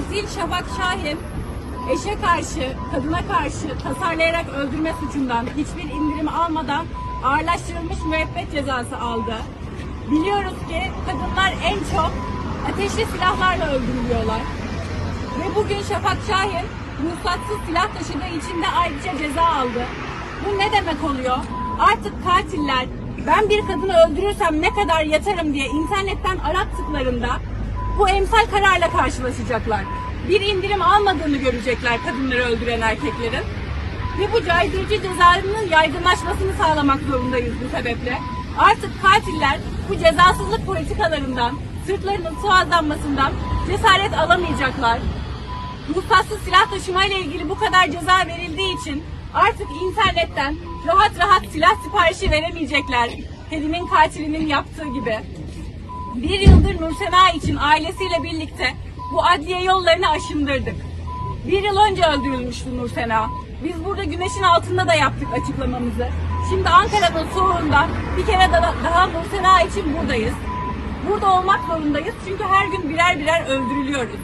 Katil Şafak Şahin eşe karşı, kadına karşı tasarlayarak öldürme suçundan hiçbir indirim almadan ağırlaştırılmış müebbet cezası aldı. Biliyoruz ki kadınlar en çok ateşli silahlarla öldürülüyorlar. Ve bugün Şafak Şahin ruhsatsız silah taşıdığı için de ayrıca ceza aldı. Bu ne demek oluyor? Artık katiller ben bir kadını öldürürsem ne kadar yatarım diye internetten arattıklarında bu emsal kararla karşılaşacaklar. Bir indirim almadığını görecekler kadınları öldüren erkeklerin. Ve bu caydırıcı cezanın yaygınlaşmasını sağlamak zorundayız bu sebeple. Artık katiller bu cezasızlık politikalarından, sırtlarının sıvazlanmasından cesaret alamayacaklar. Ruhsatsız silah taşımayla ilgili bu kadar ceza verildiği için artık internetten rahat rahat silah siparişi veremeyecekler. Kedinin katilinin yaptığı gibi. Bir yıldır Nursena için ailesiyle birlikte bu adliye yollarını aşındırdık. Bir yıl önce öldürülmüştü Nursena. Biz burada güneşin altında da yaptık açıklamamızı. Şimdi Ankara'nın soğuğunda bir kere daha, daha Nursena için buradayız. Burada olmak zorundayız çünkü her gün birer birer öldürülüyoruz.